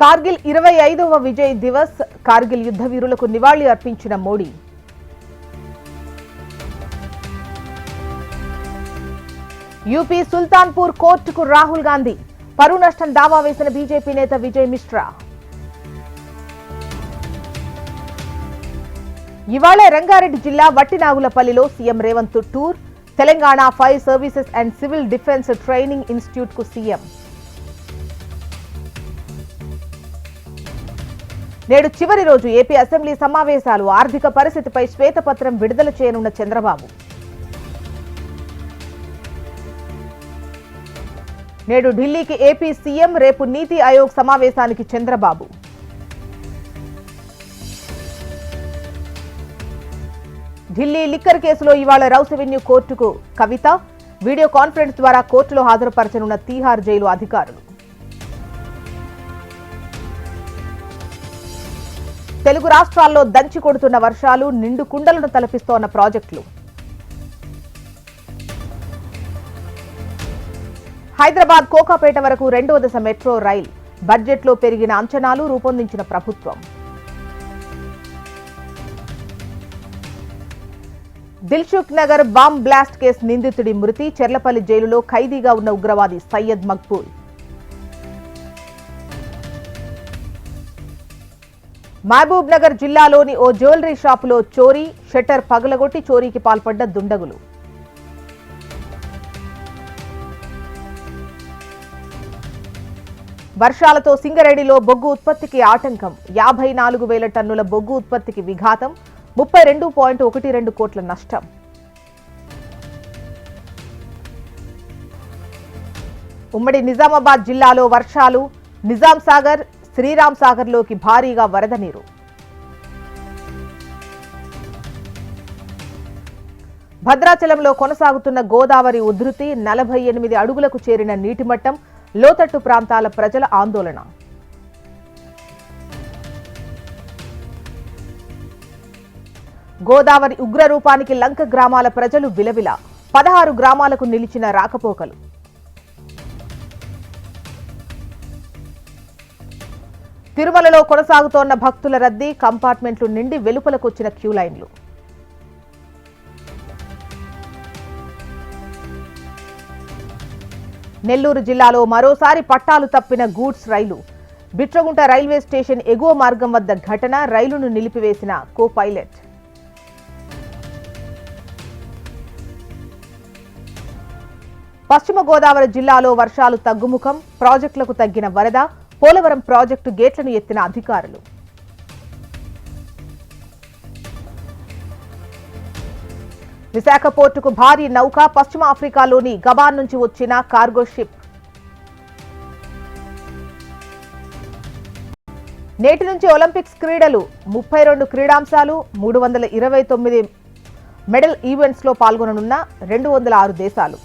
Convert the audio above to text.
కార్గిల్ ఇరవై ఐదవ విజయ్ దివస్ కార్గిల్ యుద్ధ వీరులకు నివాళి అర్పించిన మోడీ. యూపీ సుల్తాన్పూర్ కోర్టుకు రాహుల్ గాంధీ పరువు నష్టం దావా వేసిన బీజేపీ నేత విజయ్ మిశ్రా. ఇవాళ రంగారెడ్డి జిల్లా వట్టినాగులపల్లిలో CM Revanth tour Telangana fire services and civil defence training ఇన్స్టిట్యూట్కు CM. నేడు చివరి రోజు ఏపీ అసెంబ్లీ సమావేశాలు ఆర్థిక పరిస్థితిపై శ్వేతపత్రం విడుదల చేయనున్న చంద్రబాబు. నేడు ఢిల్లీకి ఏపీ సీఎం రేపు నీతి ఆయోగ్ సమావేశానికి చంద్రబాబు. ఢిల్లీ లిక్కర్ కేసులో ఇవాళ రౌస్ రెవెన్యూ కోర్టుకు కవిత. వీడియో కాన్ఫరెన్స్ ద్వారా కోర్టులో హాజరుపరచనున్న తీహార్ జైలు అధికారులు. తెలుగు రాష్ట్రాల్లో దంచి కొడుతున్న వర్షాలు నిండు కుండలను తలపిస్తోన్న ప్రాజెక్టులు. హైదరాబాద్ కోకాపేట వరకు రెండవ దశ మెట్రో రైల్. బడ్జెట్లో పెరిగిన అంచనాలు రూపొందించిన ప్రభుత్వం. Dilsukhnagar bomb blast case నిందితుడి మృతి చెర్లపల్లి జైలులో ఖైదీగా ఉన్న ఉగ్రవాది సయ్యద్ మక్బూల్ మహబూబ్ నగర్ జిల్లాలోని ఓ జ్యువెలరీ షాపులో చోరీ షట్టర్ పగలగొట్టి చోరీకి పాల్పడ్డ దుండగులు. వర్షాలతో సింగరేణిలో బొగ్గు ఉత్పత్తికి ఆటంకం. యాభై నాలుగు వేల టన్నుల బొగ్గు ఉత్పత్తికి విఘాతం. ముప్పై రెండు పాయింట్ ఒకటి రెండు కోట్ల నష్టం. ఉమ్మడి నిజామాబాద్ జిల్లాలో వర్షాలు. నిజాం సాగర్ శ్రీరామ్ సాగర్లోకి భారీగా వరద నీరు. భద్రాచలంలో కొనసాగుతున్న గోదావరి ఉధృతి నలభై ఎనిమిది అడుగులకు చేరిన నీటి మట్టం లోతట్టు ప్రాంతాల ప్రజల ఆందోళన. గోదావరి ఉగ్ర రూపానికి లంక గ్రామాల ప్రజలు విలవిల. పదహారు గ్రామాలకు నిలిచిన రాకపోకలు. తిరుమలలో కొనసాగుతోన్న భక్తుల రద్దీ కంపార్ట్మెంట్లు నిండి వెలుపలకొచ్చిన క్యూ లైన్లు. నెల్లూరు జిల్లాలో మరోసారి పట్టాలు తప్పిన goods rail. Bitragunta railway station ఎగువ మార్గం వద్ద ఘటన రైలును నిలిపివేసిన కో పైలట్ పశ్చిమ గోదావరి జిల్లాలో వర్షాలు తగ్గుముఖం ప్రాజెక్టులకు తగ్గిన వరద పోలవరం ప్రాజెక్టు గేట్లను ఎత్తిన అధికారులు. విశాఖ పోర్టుకు భారీ నౌక పశ్చిమ ఆఫ్రికాలోని గబాన్ నుంచి వచ్చిన కార్గో షిప్. నేటి నుంచి ఒలింపిక్స్ క్రీడలు ముప్పై రెండు క్రీడాంశాలు మూడు వందల ఇరవై తొమ్మిది మెడల్ ఈవెంట్స్లో పాల్గొననున్న రెండు వందల ఆరు దేశాలు.